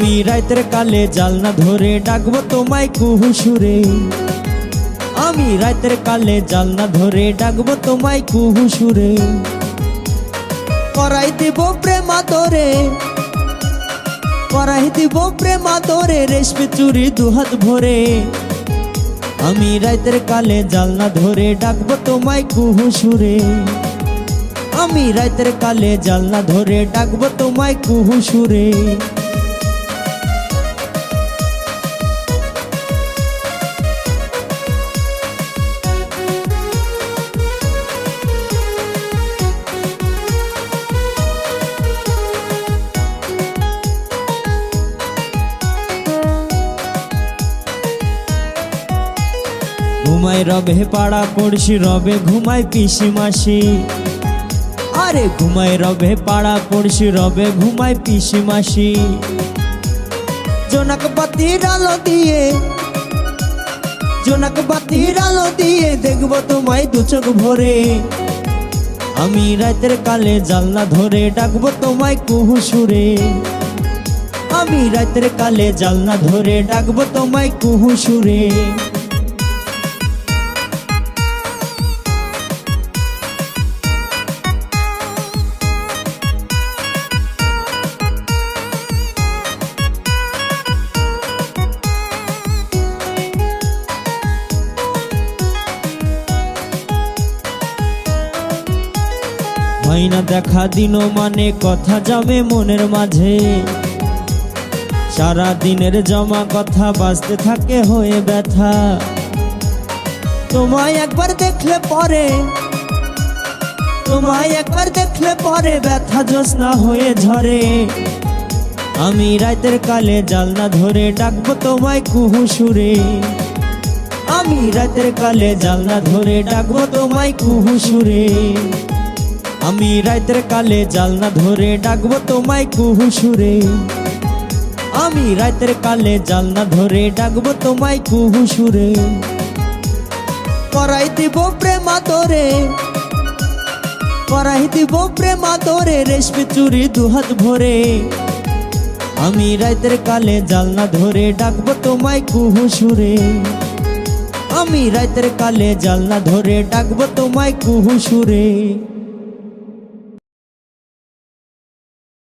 আমি রাতের কালে জালনা ধরে ডাকবো তোমায় কুহু সুরে। আমি রাতের কালে জালনা ধরে ডাকবো তোমায় কুহু সুরে। করাই দিব প্রেমা তোরে করাই দিব প্রেমা তোরে রেশমি চুরি দুহাত ভরে। আমি রাতের কালে জালনা ধরে ডাকবো তোমায় কুহু সুরে। আমি রাতের কালে জালনা ধরে ডাকবো তোমায় কুহু সুরে। ঘুমাই রবে পাড়া পড়শি, রবে ঘুমাই পিসি মাসি। আরে ঘুমাই রবে পাড়া পড়শি, রবে ঘুমাই পিসি মাসি। জোনাক বাতির আলো দিয়ে, জোনাক বাতির আলো দিয়ে দেখব তোমায় দু চোখ ভরে। আমি রাতের কালে জানলা ধরে ডাকবো তোমায় কুহু সুরে। আমি রাতের কালে জালনা ধরে ডাকবো তোমায় কুহু সুরে। হয় না দেখা দিন মানে কথা জমে মনের মাঝে। সারা দিনের জমা কথা বাঁচতে থাকে হয়ে ব্যথা। তোমায় একবার দেখলে পরে, তোমায় একবার দেখলে পরে ব্যথা জোসনা হয়ে ঝরে। আমি রাতের কালে জালনা ধরে ডাকবো তোমায় কুহু সুরে। আমি রাতের কালে জালনা ধরে ডাকবো তোমায় কুহু সুরে। আমি রাতের কালে জালনা ধরে ডাকবো তোমায় কুহু সুরে। আমি রাতের কালে জালনা ধরে ডাকবো তোমায় কুহু সুরে। করাই দিব প্রেমা তোরে করাই দিব প্রেমা তোরে রেশমি চুরি দুহাত ভরে। আমি রাতের কালে জালনা ধরে ডাকবো তোমায় কুহু সুরে। আমি রাতের কালে জালনা ধরে ডাকবো তোমায় কুহু সুরে।